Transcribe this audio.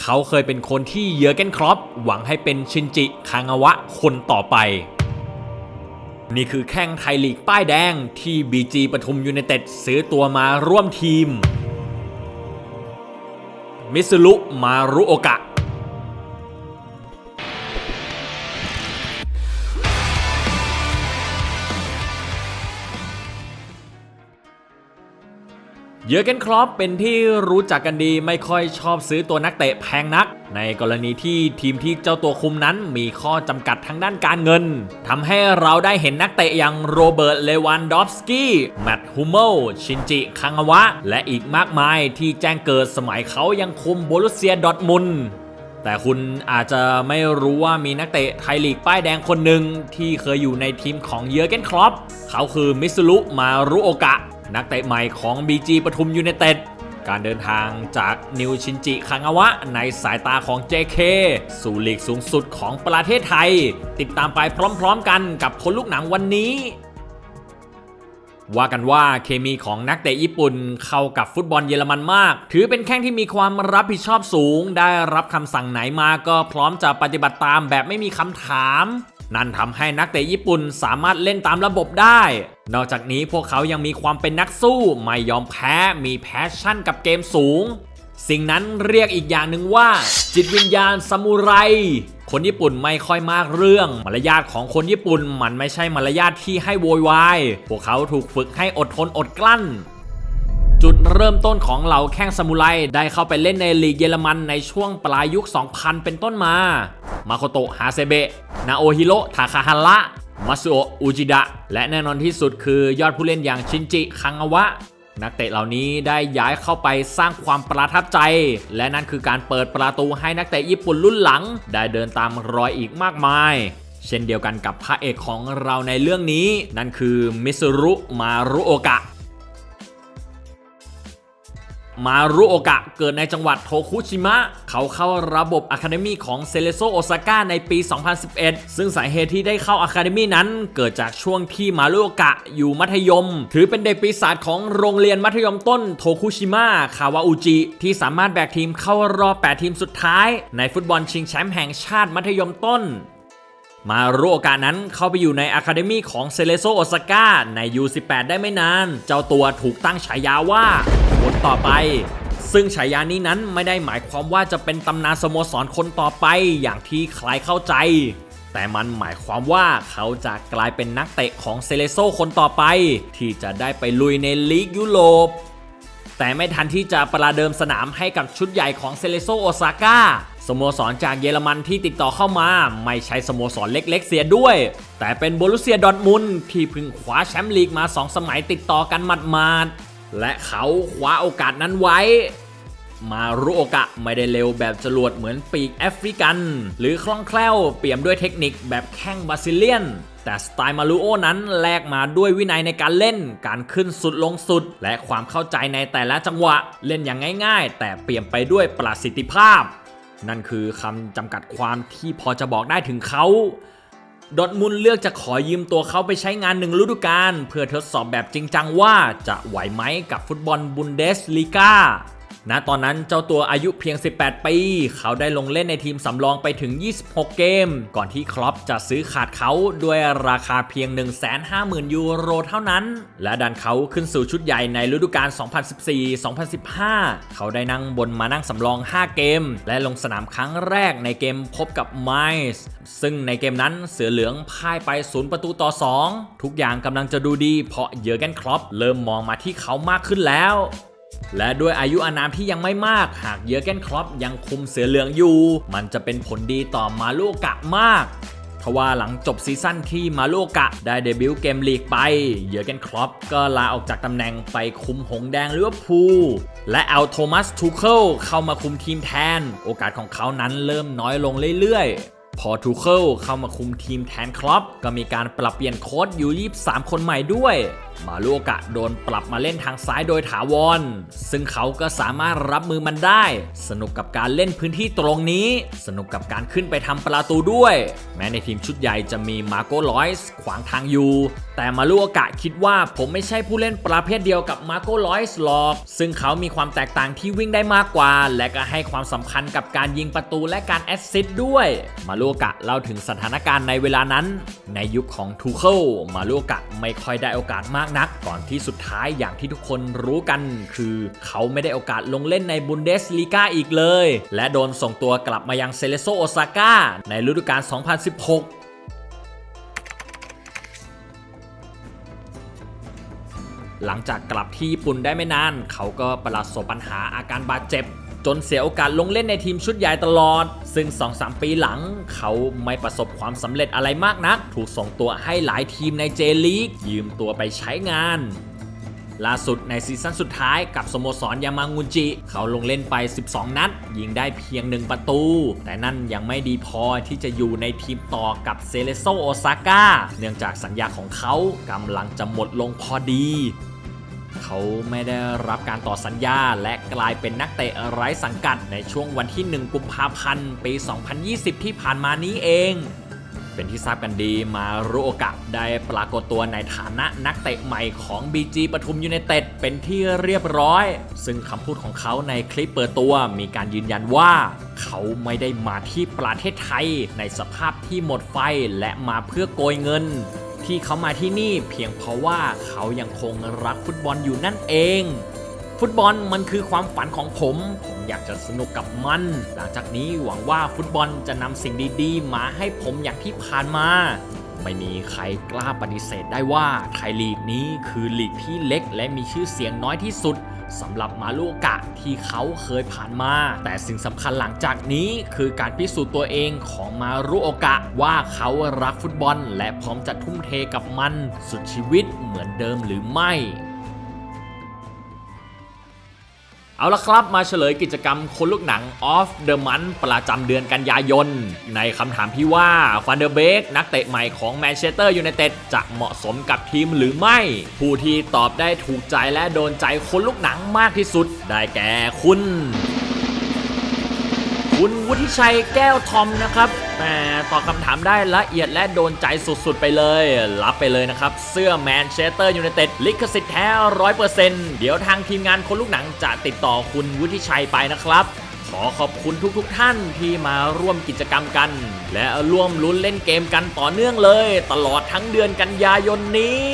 เขาเคยเป็นคนที่เยอร์เกนครอปหวังให้เป็นชินจิคางาวะคนต่อไป นี่คือแข้งไทยลีกป้ายแดงที่ BG ปทุมยูเนเต็ดซื้อตัวมาร่วมทีม มิสุลุมารุโอกะ เยอร์เกนครอปเป็นที่รู้จักกันดีไม่ค่อยชอบซื้อตัวนักเตะแพงนัก ในกรณีที่ทีมที่เจ้าตัวคุมนั้นมีข้อจำกัดทางด้านการเงินทำให้เราได้เห็นนักเตะอย่างโรเบิร์ต เลวันดอฟสกี้แมตต์ฮูเมลชินจิ คังวะ และอีกมากมายที่แจ้งเกิดสมัยเขายังคุมโบรุสเซียดอทมุนแต่คุณอาจจะไม่รู้ว่ามีนักเตะไทยลีกป้ายแดงคนหนึ่งที่เคยอยู่ในทีมของเยอร์เกนครอปเขาคือมิสุรุมารุโอกะ นักเตะใหม่ของ BG ปทุมยูไนเต็ดการเดินทางจากนิวชินจิคังาวะ ในสายตาของ JK สู่ลีกสูงสุดของประเทศไทย ติดตามไปพร้อมๆกันกับคนลูกหนังวันนี้ ว่ากันว่าเคมีของนักเตะญี่ปุ่นเข้ากับฟุตบอลเยอรมันมาก ถือเป็นแข้งที่มีความรับผิดชอบสูง ได้รับคำสั่งไหนมาก็พร้อมจะปฏิบัติตามแบบไม่มีคำถาม นั่นทำให้นักเตะญี่ปุ่นสามารถเล่นตามระบบได้ นอกจากนี้พวกเขายังมีความเป็นนักสู้ ไม่ยอมแพ้ มีแพชชั่นกับเกมสูง สิ่งนั้นเรียกอีกอย่างหนึ่งว่า จิตวิญญาณซามูไรคนญี่ปุ่นไม่ค่อยมากเรื่อง มารยาทของคนญี่ปุ่นมันไม่ใช่มารยาทที่ให้โวยวาย พวกเขาถูกฝึกให้อดทนอดกลั้น จุดเริ่มต้นของเหล่าแข้งซามูไรได้เข้าไปเล่นในลีกเยอรมันในช่วงปลายยุค 2000 เป็นต้นมา มาโคโตะฮาเซเบะ นาโอฮิโรทาคาฮาระ มัสโอะอูจิดะ และแน่นอนที่สุดคือยอดผู้เล่นอย่างชินจิ คังอวะ นักเตะเหล่านี้ได้ย้ายเข้าไปสร้างความประทับใจ และนั่นคือการเปิดประตูให้นักเตะญี่ปุ่นรุ่นหลัง ได้เดินตามรอยอีกมากมาย เช่นเดียวกันกับพระเอกของเราในเรื่องนี้ นั่นคือมิสุรุมารุโอกะ มารุโอกะเกิดในจังหวัดโทคุชิมะ เขาเข้าระบบอะคาเดมีของเซเลโซโอซาก้าในปี 2011 ซึ่งสาเหตุที่ได้เข้าอะคาเดมีนั้น เกิดจากช่วงที่มารุโอกะอยู่มัธยม ถือเป็นเด็กปีศาจของโรงเรียนมัธยมต้นโทคุชิมะคาวาอุจิที่สามารถแบกทีมเข้ารอบ 8 ทีมสุดท้าย ในฟุตบอลชิงแชมป์แห่งชาติมัธยมต้น มารุโอกะนั้นเข้าไปอยู่ในอะคาเดมีของเซเลโซโอซาก้าใน U18 ได้ไม่นาน เจ้าตัวถูกตั้งฉายาว่าคนต่อไป ซึ่งฉายานี้นั้นไม่ได้หมายความว่าจะเป็นตำนานสโมสรคนต่อไปอย่างที่ใครเข้าใจ แต่มันหมายความว่าเขาจะกลายเป็นนักเตะของเซเลโซคนต่อไป ที่จะได้ไปลุยในลีกยุโรปแต่ไม่ทันที่จะประเดิมสนามให้กับชุดใหญ่ของเซเลโซโอซาก้า โมสรจากเยอรมันที่ติดต่อเข้ามา ไม่ใช่สโมสรเล็กๆ เสียด้วย แต่เป็นโบรุเซียดอร์ทมุนที่เพิ่งคว้าแชมป์ลีกมา 2 สมัยติดต่อกันหมาดๆและเขาคว้าโอกาสนั้นไว้ มารุโอกะไม่ได้เร็วแบบจรวดเหมือนปีกแอฟริกัน หรือคล่องแคล่วเปี่ยมด้วยเทคนิคแบบแข้งบราซิเลียนแต่สไตล์มารุโอนั้นแลกมาด้วยวินัยในการเล่น การขึ้นสุดลงสุด และความเข้าใจในแต่ละจังหวะ เล่นอย่างง่าย ๆ แต่เปลี่ยนไปด้วยประสิทธิภาพ นั่นคือคำจำกัดความที่พอจะบอกได้ถึงเขาดอร์ทมุนเลือกจะขอยืมตัวเขาไปใช้งานหนึ่งฤดูกาลเพื่อทดสอบแบบจริงจังว่าจะไหวไหมกับฟุตบอลบุนเดสลีกา ณตอนนั้นเจ้าตัวอายุเพียง 18 ปี เขาได้ลงเล่นในทีมสำรองไปถึง 26 เกม ก่อนที่ครอปจะซื้อขาดเขาด้วยราคาเพียง 150,000 ยูโรเท่านั้น และดันเขาขึ้นสู่ชุดใหญ่ในฤดูกาล 2014-2015 เขาได้นั่งบนมานั่งสำรอง 5 เกม และลงสนามครั้งแรกในเกมพบกับไมส์ซึ่งในเกมนั้นเสือเหลืองพ่ายไป 0 ประตูต่อ 2 ทุกอย่างกำลังจะดูดี เพราะเยอร์เกนครอปเริ่มมองมาที่เขามากขึ้นแล้ว และด้วยอายุอานามที่ยังไม่มาก หากเยอร์เกนครอปยังคุมเสือเหลืองอยู่ มันจะเป็นผลดีต่อมาลูกะมากทว่าหลังจบซีซั่นที่มาโลกะได้เดบิวต์เกมลีกไป เยอร์เกนครอปก็ลาออกจากตำแหน่งไปคุมหงแดงลิเวอร์พูลและเอาโทมัสทูเคิลเข้ามาคุมทีมแทน โอกาสของเขานั้นเริ่มน้อยลงเรื่อยๆ พอทูเคิลเข้ามาคุมทีมแทนครอปก็มีการปรับเปลี่ยนโค้ชอยู่23คนใหม่ด้วย มาลูกะโดนปรับมาเล่นทางซ้ายโดยถาวร ซึ่งเขาก็สามารถรับมือมันได้ สนุกกับการเล่นพื้นที่ตรงนี้ สนุกกับการขึ้นไปทำประตูด้วย แม้ในทีมชุดใหญ่จะมีมาโกลอยส์ขวางทางอยู่แต่มาลูกะคิดว่าผมไม่ใช่ผู้เล่นประเภทเดียวกับมาโกลอยส์หรอก ซึ่งเขามีความแตกต่างที่วิ่งได้มากกว่า และก็ให้ความสำคัญกับการยิงประตูและการแอสซิสต์ด้วย มาลูกะเล่าถึงสถานการณ์ในเวลานั้น ในยุคของทูเคิลมาลูกะไม่ค่อยได้โอกาสมากนัก ก่อนที่สุดท้ายอย่างที่ทุกคนรู้กันคือเขาไม่ได้โอกาสลงเล่นในบุนเดสลีกาอีกเลย และโดนส่งตัวกลับมายังเซเลโซโอซาก้าในฤดูกาล 2016หลังจากกลับที่ญี่ปุ่นได้ไม่นาน เขาก็ประสบปัญหาอาการบาดเจ็บ จนเสียโอกาสลงเล่นในทีมชุดใหญ่ตลอด ซึ่ง 2-3 ปีหลัง เขาไม่ประสบความสำเร็จอะไรมากนัก ถูกส่งตัวให้หลายทีมในเจลีกยืมตัวไปใช้งานล่าสุดในซีซั่นสุดท้ายกับสโมสรยามางูจิ เขาลงเล่นไป 12 นัด ยิงได้เพียง 1 ประตู แต่นั่นยังไม่ดีพอที่จะอยู่ในทีมต่อกับเซเลโซโอซาก้าเนื่องจากสัญญาของเขากำลังจะหมดลงพอดี เขาไม่ได้รับการต่อสัญญา และกลายเป็นนักเตะไร้สังกัดในช่วงวันที่ 1 กุมภาพันธ์ ปี 2020 ที่ผ่านมานี้เอง เป็นที่ทราบกันดีมารุโอกะได้ปรากฏตัวในฐานะนักเตะใหม่ของ BG ปทุมยูไนเต็ดเป็นที่เรียบร้อย ซึ่งคำพูดของเขาในคลิปเปิดตัวมีการยืนยันว่า เขาไม่ได้มาที่ประเทศไทยในสภาพที่หมดไฟและมาเพื่อโกยเงิน ที่เขามาที่นี่เพียงเพราะว่าเขายังคงรักฟุตบอลอยู่นั่นเอง ฟุตบอลมันคือความฝันของผม ผมอยากจะสนุกกับมัน หลังจากนี้หวังว่าฟุตบอลจะนำสิ่งดีๆ มาให้ผมอย่างที่ผ่านมา ไม่มีใครกล้าปฏิเสธได้ว่าไทยลีกนี้คือลีกที่เล็กและมีชื่อเสียงน้อยที่สุด สำหรับมาลูกะที่เขาเคยผ่านมา แต่สิ่งสำคัญหลังจากนี้คือการพิสูจน์ตัวเองของมารุโอกะว่าเขารักฟุตบอล และพร้อมจะทุ่มเทกับมันสุดชีวิตเหมือนเดิมหรือไม่ เอาละครับมาเฉลยกิจกรรมคนลูกหนัง Off the Month ประจำเดือนกันยายน ในคำถามที่ว่าฟันเดอร์เบกนักเตะใหม่ของแมนเชสเตอร์ยูไนเต็ดจะเหมาะสมกับทีมหรือไม่ ผู้ที่ตอบได้ถูกใจและโดนใจคนลูกหนังมากที่สุด ได้แก่คุณ คุณวุฒิชัยแก้วทอมนะครับแหมตอบคำถามได้ละเอียดและโดนใจสุดๆไปเลย รับไปเลยนะครับ เสื้อแมนเชสเตอร์ยูไนเต็ดลิขสิทธิ์แท้ร้อยเปอร์เซ็นต์เดี๋ยวทางทีมงานคนลูกหนังจะติดต่อคุณวุฒิชัยไปนะครับ ขอขอบคุณทุกๆทท่านที่มาร่วมกิจกรรมกัน และร่วมลุ้นเล่นเกมกันต่อเนื่องเลย ตลอดทั้งเดือนกันยายนนี้